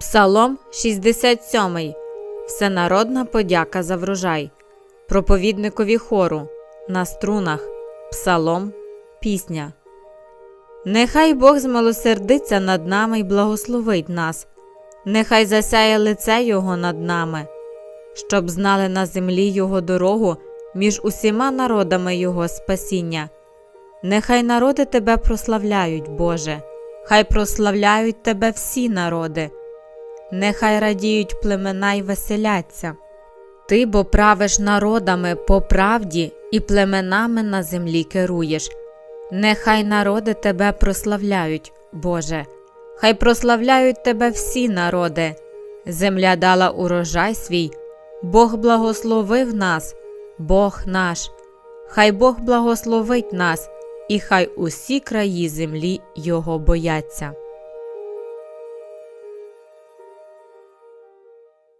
Псалом 67. Всенародна подяка за врожай. Проповідникові хору. На струнах. Псалом. Пісня. Нехай Бог змилосердиться над нами й благословить нас. Нехай засяє лице Його над нами, щоб знали на землі Його дорогу між усіма народами Його спасіння. Нехай народи тебе прославляють, Боже, хай прославляють тебе всі народи, нехай радіють племена й веселяться. Ти бо правиш народами по правді і племенами на землі керуєш. Нехай народи тебе прославляють, Боже, хай прославляють тебе всі народи. Земля дала урожай свій, Бог благословив нас, Бог наш. Хай Бог благословить нас, і хай усі краї землі Його бояться.